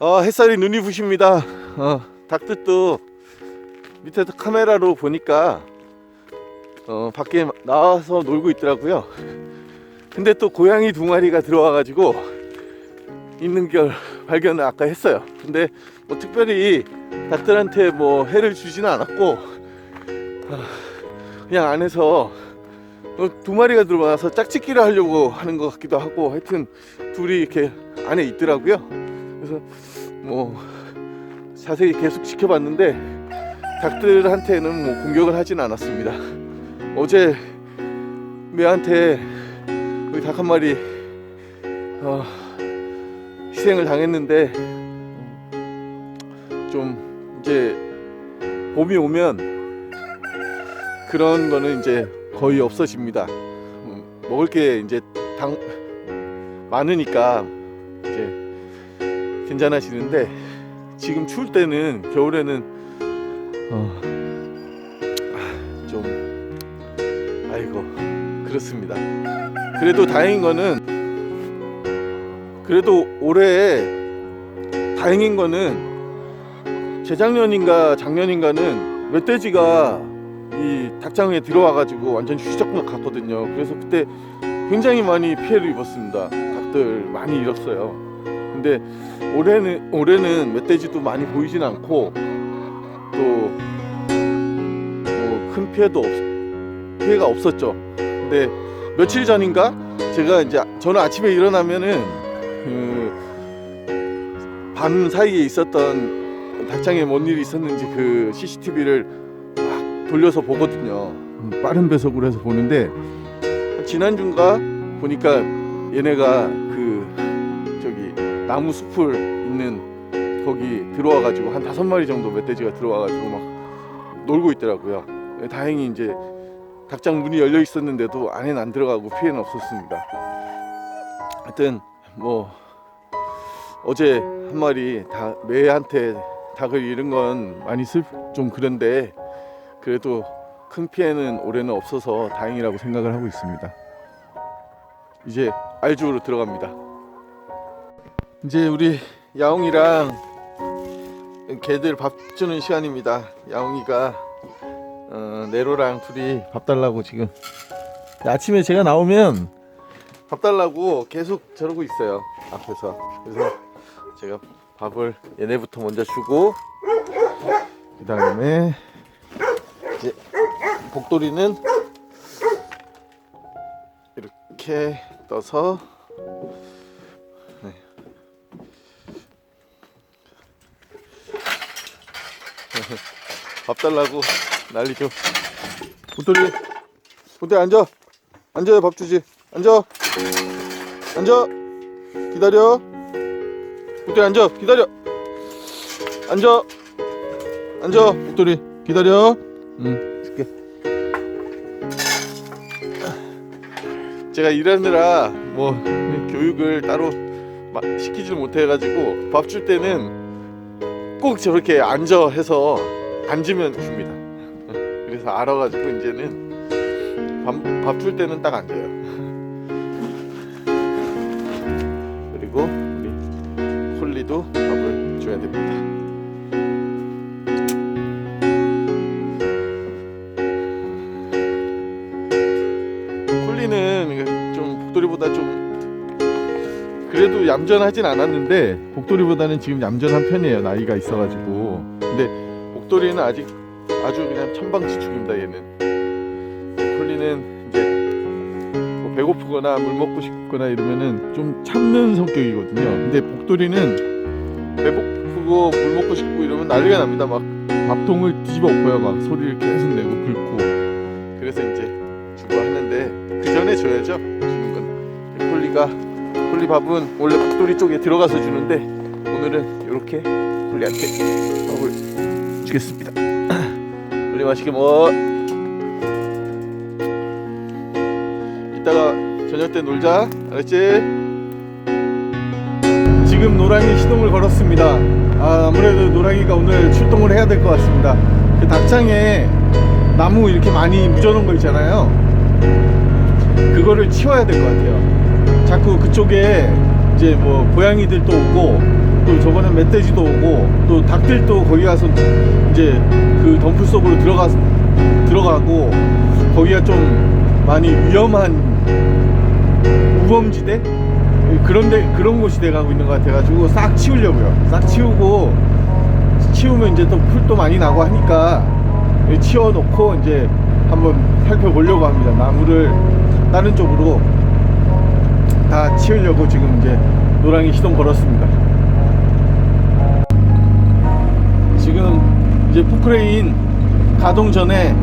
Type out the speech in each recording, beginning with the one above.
어, 햇살이 눈이 부십니다. 어, 닭들도 밑에서 카메라로 보니까 어, 밖에 나와서 놀고 있더라고요. 근데 또 고양이 두 마리가 들어와가지고 있는 걸 발견을 아까 했어요. 근데 뭐 특별히 닭들한테 뭐 해를 주지는 않았고 아, 그냥 안에서 어, 두 마리가 들어와서 짝짓기를 하려고 하는 것 같기도 하고 하여튼 둘이 이렇게 안에 있더라고요. 그래서 뭐 자세히 계속 지켜봤는데 닭들한테는 뭐 공격을 하진 않았습니다. 어제 매한테 우리 닭 한 마리 어, 희생을 당했는데 좀 이제 봄이 오면 그런 거는 이제 거의 없어집니다. 음, 먹을 게 이제 당 많으니까 이제 괜찮아지는데 지금 추울 때는 겨울에는 어, 아, 좀 아이고 그렇습니다. 그래도 다행인 거는 그래도 올해 다행인 거는 재작년인가 작년인가는 멧돼지가 이 닭장에 들어와가지고 완전 휘적막 갔거든요. 그래서 그때 굉장히 많이 피해를 입었습니다. 닭들 많이 잃었어요. 근데 올해는 올해는 멧돼지도 많이 보이진 않고 또뭐큰 피해도 없 피해가 없었죠. 근데 며칠 전인가 제가 이제 저는 아침에 일어나면은 그 밤 사이에 있었던 닭장에 뭔 일이 있었는지 그 CCTV를 막 돌려서 보거든요. 음, 빠른 배속으로 해서 보는데 지난주인가 보니까 얘네가 그 나무 숲을 있는 거기 들어와가지고 한 다섯 마리 정도 멧돼지가 들어와가지고 막 놀고 있더라고요. 예, 다행히 이제 닭장 문이 열려 있었는데도 안에는 안 들어가고 피해는 없었습니다. 하여튼 뭐 어제 한 마리 다 매한테 닭을 잃은 건 많이 슬 좀 그런데 그래도 큰 피해는 올해는 없어서 다행이라고 생각을 하고 있습니다. 이제 알주로 들어갑니다. 이제 우리 야옹이랑 개들 밥 주는 시간입니다. 야옹이가 어, 네로랑 둘이 밥 달라고 지금 아침에 제가 나오면 밥 달라고 계속 저러고 있어요 앞에서 그래서 제가 밥을 얘네부터 먼저 주고 그 다음에 이제 복돌이는 이렇게 떠서 밥 달라고 난리죠. 복돌이, 복돌이 앉아, 앉아요 밥 주지, 앉아, 앉아, 기다려. 복돌이 앉아, 기다려, 앉아, 앉아, 복돌이 기다려. 응, 줄게. 제가 일하느라 뭐 교육을 따로 막 시키지를 못해가지고 밥 줄 때는 꼭 저렇게 앉아 해서 앉으면 줍니다. 그래서 알아가지고 이제는 밥 줄 때는 딱 앉아요. 그리고 우리 콜리도 밥을 줘야 됩니다. 콜리는 좀 복돌이보다 좀 그래도 얌전하진 않았는데 복돌이보다는 지금 얌전한 편이에요 나이가 있어가지고 근데 복돌이는 아직 아주 그냥 천방지축입니다 얘는. 콜리는 이제 뭐 배고프거나 물 먹고 싶거나 이러면은 좀 참는 성격이거든요. 근데 복돌이는 배고프고 물 먹고 싶고 이러면 난리가 납니다. 막 밥통을 뒤집어 엎어요. 막 소리를 계속 내고 긁고. 그래서 이제 주고 하는데 그 전에 줘야죠 주는 건. 콜리가 콜리 밥은 원래 복돌이 쪽에 들어가서 주는데 오늘은 이렇게 콜리한테 밥을 주겠습니다. 콜리 맛있게 먹어. 이따가 저녁 때 놀자. 알았지? 지금 노랑이 시동을 걸었습니다. 아, 아무래도 노랑이가 오늘 출동을 해야 될 것 같습니다. 그 닭장에 나무 이렇게 많이 묻어놓은 거 있잖아요. 그거를 치워야 될 것 같아요. 자꾸 그쪽에 이제 뭐 고양이들도 오고 또 저번에 한 멧돼지도 오고 또 닭들도 거기 가서 이제 그 덤프 속으로 들어가 들어가고 거기가 좀 많이 위험한 우범지대 그런데 그런 곳이 돼가고 있는 것 같아가지고 싹 치우려고요. 싹 치우고 치우면 이제 또 풀도 많이 나고 하니까 치워놓고 이제 한번 살펴보려고 합니다. 나무를 다른 쪽으로 다 치우려고 지금 이제 노랑이 시동 걸었습니다. 이제 포크레인 가동 전에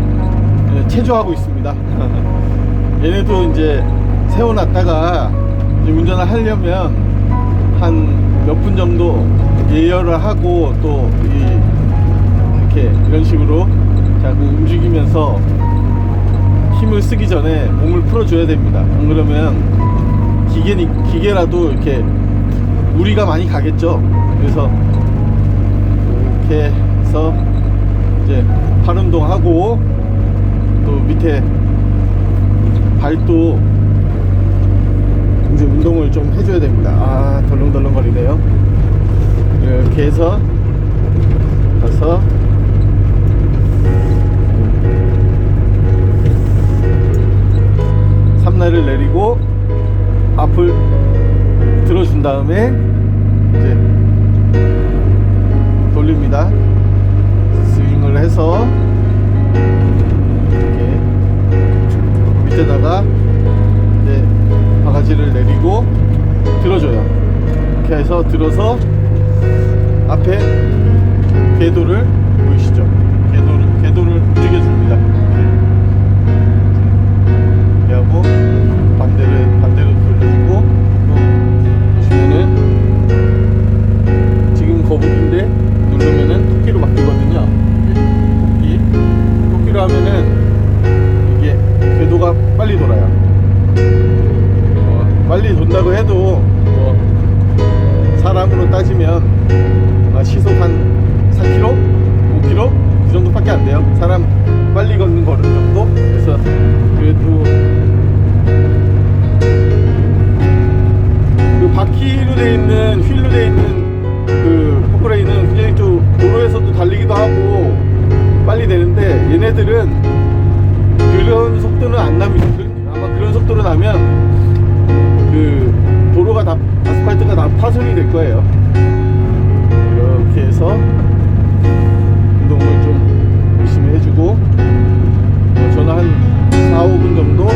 예, 체조하고 있습니다. 얘네도 이제 세워놨다가 이제 운전을 하려면 한 몇 분 정도 예열을 하고 또이 이렇게 이런 식으로 자꾸 움직이면서 힘을 쓰기 전에 몸을 풀어줘야 됩니다. 안 그러면 기계니 기계라도 이렇게 무리가 많이 가겠죠. 그래서 이렇게 해서 이제 팔 운동하고 또 밑에 발도 이제 운동을 좀 해줘야 됩니다. 아 덜렁덜렁 거리네요. 이렇게 해서 가서 삼날을 내리고 앞을 들어준 다음에 이렇게 해서 들어서 앞에 궤도를 보이시죠? 궤도를 궤도를 움직여 줍니다. 이렇게 하고 반대를 반대로 돌려주고 또 보시면은 지금 거북인데 누르면은 토끼로 바뀌거든요. 토끼 토끼로 하면은 이게 궤도가 빨리 돌아요. 어, 빨리 돈다고 해도 다 아스팔트가 다 파손이 될 거예요. 이렇게 해서 운동을 좀 열심히 해주고 어, 저는 한 4, 5분 정도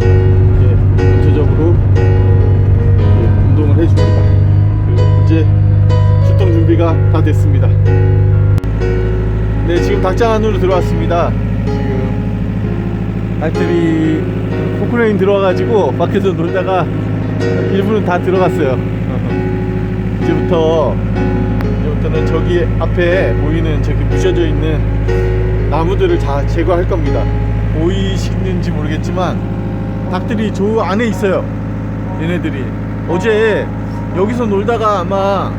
이렇게 전체적으로 이렇게 운동을 해줍니다. 그리고 이제 출동 준비가 다 됐습니다. 네, 지금 닭장 안으로 들어왔습니다. 지금 닭들이 포크레인 들어와가지고 밖에서 놀다가 일부는 다 들어갔어요. 이제부터 이제부터는 저기 앞에 보이는 저기 부셔져 있는 나무들을 다 제거할 겁니다. 보이시는지 모르겠지만 닭들이 저 안에 있어요. 얘네들이 어제 여기서 놀다가 아마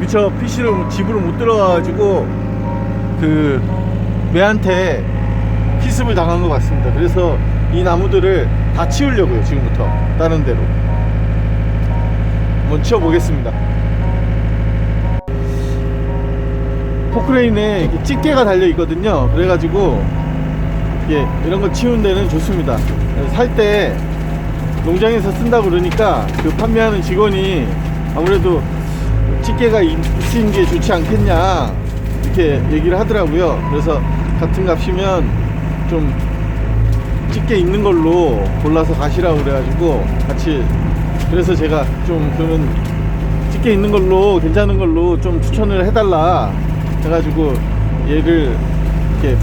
미처 PC를 집으로 못 들어가가지고 그 매한테 피습을 당한 것 같습니다. 그래서 이 나무들을 다 치우려고요. 지금부터 다른 데로 한번 치워보겠습니다. 포크레인에 집게가 달려 있거든요. 그래가지고 이게 이런 거 치우는 데는 좋습니다. 살 때 농장에서 쓴다 그러니까 그 판매하는 직원이 아무래도 집게가 있- 있는 게 좋지 않겠냐 이렇게 얘기를 하더라고요. 그래서 같은 값이면 좀 집게 있는 걸로 골라서 가시라고 그래가지고 같이 그래서 제가 좀 그러면 집게 있는 걸로 괜찮은 걸로 좀 추천을 해달라 해가지고 얘를 이렇게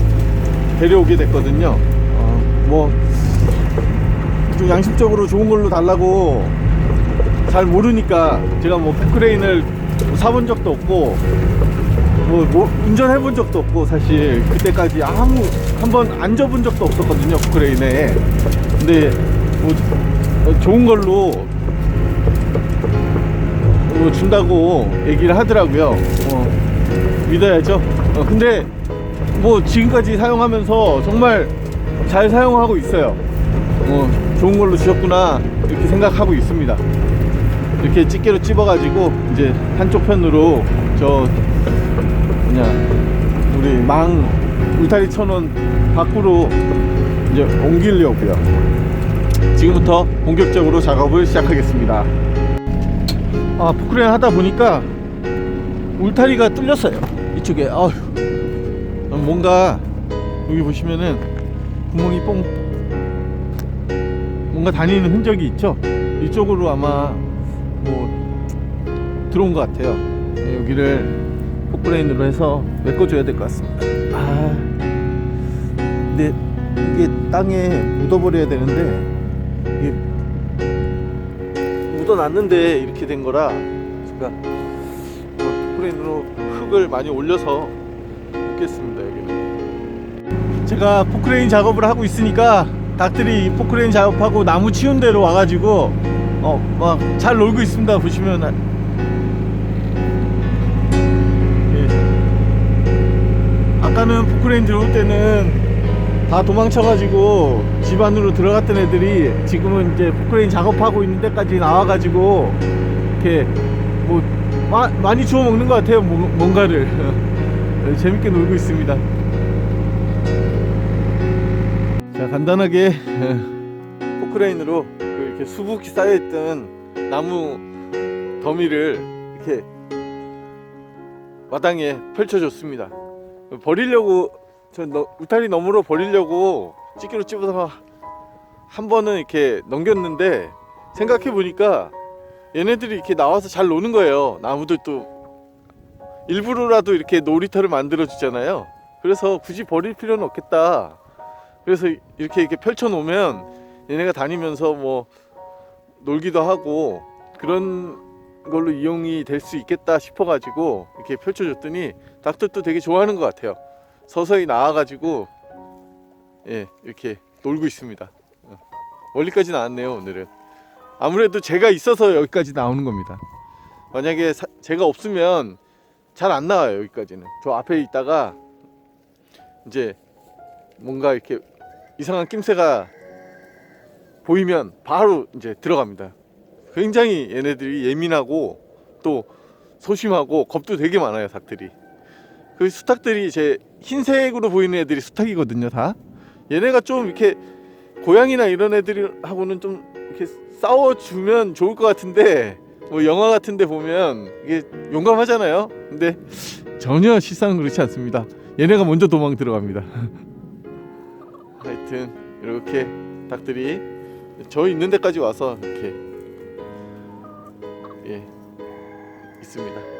데려오게 됐거든요. 어, 뭐좀 양심적으로 좋은 걸로 달라고 잘 모르니까 제가 뭐 포크레인을 사본 적도 없고 뭐, 뭐 운전해 본 적도 없고 사실 그때까지 아무 한 번 앉아본 적도 없었거든요 포크레인에 근데 뭐 어, 좋은 걸로 어, 준다고 얘기를 하더라고요 어, 믿어야죠 어, 근데 뭐 지금까지 사용하면서 정말 잘 사용하고 있어요 어, 좋은 걸로 주셨구나 이렇게 생각하고 있습니다 이렇게 집게로 찝어 가지고 이제 한쪽 편으로 저 뭐냐 우리 망 울타리 천원 밖으로 이제 옮기려고요. 지금부터 본격적으로 작업을 시작하겠습니다. 아 포크레인 하다 보니까 울타리가 뚫렸어요. 이쪽에 아휴 뭔가 여기 보시면은 구멍이 뽕 뭔가 다니는 흔적이 있죠. 이쪽으로 아마 뭐 들어온 것 같아요. 네, 여기를 포크레인으로 해서 메꿔줘야 될 것 같습니다. 아, 근데 이게 땅에 묻어버려야 되는데 이게 묻어놨는데 이렇게 된 거라 제가 뭐 포크레인으로 흙을 많이 올려서 놓겠습니다 여기는. 제가 포크레인 작업을 하고 있으니까 닭들이 이 포크레인 작업하고 나무 치운 데로 와가지고 어 막 잘 놀고 있습니다 보시면 예. 아까는 포크레인 들어올 때는 다 도망쳐가지고 집 안으로 들어갔던 애들이 지금은 이제 포크레인 작업하고 있는 데까지 나와가지고 이렇게 뭐 마, 많이 주워 먹는 것 같아요 뭐- 뭔가를 재밌게 놀고 있습니다. 자 간단하게 포크레인으로 그 이렇게 수북히 쌓여있던 나무 더미를 이렇게 마당에 펼쳐줬습니다. 버리려고 저 너- 울타리 너머로 버리려고 찌개로 찝어서 한 번은 이렇게 넘겼는데 생각해 보니까 얘네들이 이렇게 나와서 잘 노는 거예요. 나무들 또 일부러라도 이렇게 놀이터를 만들어 주잖아요. 그래서 굳이 버릴 필요는 없겠다. 그래서 이렇게 이렇게 펼쳐 놓으면 얘네가 다니면서 뭐 놀기도 하고 그런 걸로 이용이 될 수 있겠다 싶어 가지고 이렇게 펼쳐 줬더니 닭들도 되게 좋아하는 것 같아요. 서서히 나와 가지고 예, 이렇게 놀고 있습니다. 어, 멀리까지 나왔네요, 오늘은. 아무래도 제가 있어서 여기까지 나오는 겁니다. 만약에 사- 제가 없으면 잘 안 나와요, 여기까지는. 저 앞에 있다가 이제 뭔가 이렇게 이상한 낌새가 보이면 바로 이제 들어갑니다. 굉장히 얘네들이 예민하고 또 소심하고 겁도 되게 많아요, 닭들이. 그 수탉들이 제 흰색으로 보이는 애들이 수탉이거든요, 다. 얘네가 좀 이렇게 고양이나 이런 애들하고는 좀 이렇게 싸워주면 좋을 것 같은데 뭐 영화 같은데 보면 이게 용감하잖아요. 근데 전혀 실상은 그렇지 않습니다. 얘네가 먼저 도망 들어갑니다. 하여튼 이렇게 닭들이 저 있는 데까지 와서 이렇게 예 있습니다.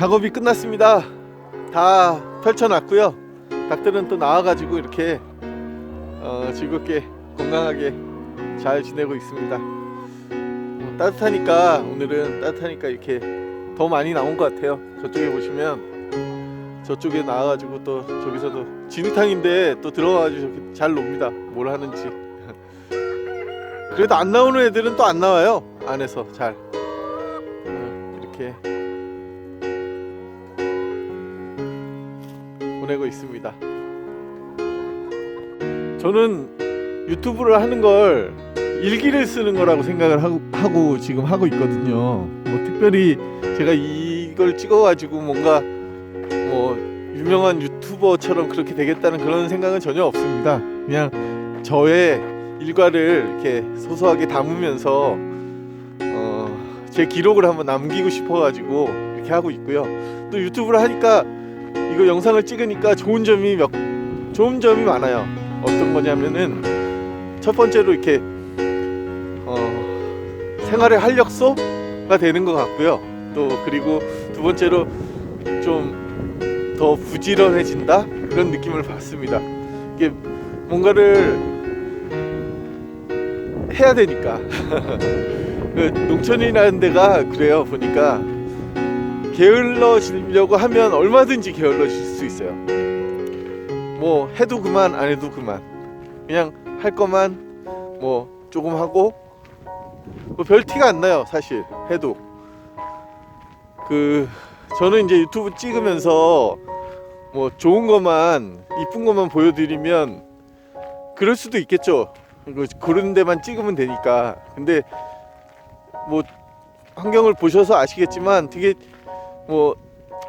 작업이 끝났습니다. 다 펼쳐놨고요. 닭들은 또 나와가지고 이렇게 어, 즐겁게 건강하게 잘 지내고 있습니다. 어, 따뜻하니까 오늘은 따뜻하니까 이렇게 더 많이 나온 것 같아요. 저쪽에 보시면 저쪽에 나와가지고 또 저기서도 진흙탕인데 또 들어가가지고 잘 놉니다. 뭘 하는지. 그래도 안 나오는 애들은 또 안 나와요. 안에서 잘 보내고 있습니다. 저는 유튜브를 하는 걸 일기를 쓰는 거라고 생각을 하고, 하고 지금 하고 있거든요. 뭐 특별히 제가 이걸 찍어가지고 뭔가 뭐 유명한 유튜버처럼 그렇게 되겠다는 그런 생각은 전혀 없습니다. 그냥 저의 일과를 이렇게 소소하게 담으면서 어, 제 기록을 한번 남기고 싶어가지고 이렇게 하고 있고요. 또 유튜브를 하니까 이거 영상을 찍으니까 좋은 점이 몇 좋은 점이 많아요. 어떤 거냐면은 첫 번째로 이렇게 어, 생활의 활력소가 되는 것 같고요. 또 그리고 두 번째로 좀 더 부지런해진다 그런 느낌을 받습니다. 이게 뭔가를 해야 되니까 그 농촌이라는 데가 그래요 보니까 게을러지려고 하면 얼마든지 게을러질 수 있어요. 뭐 해도 그만 안 해도 그만 그냥 할 거만 뭐 조금 하고 뭐 별 티가 안 나요 사실 해도 그 저는 이제 유튜브 찍으면서 뭐 좋은 것만 이쁜 것만 보여드리면 그럴 수도 있겠죠 그 그런 데만 찍으면 되니까. 근데 뭐 환경을 보셔서 아시겠지만 되게 뭐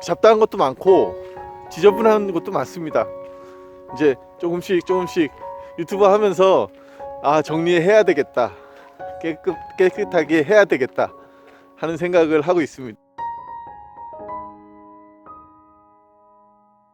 잡다한 것도 많고 지저분한 것도 많습니다. 이제 조금씩 조금씩 유튜브 하면서 아 정리해야 되겠다 깨끗 깨끗하게 해야 되겠다 하는 생각을 하고 있습니다.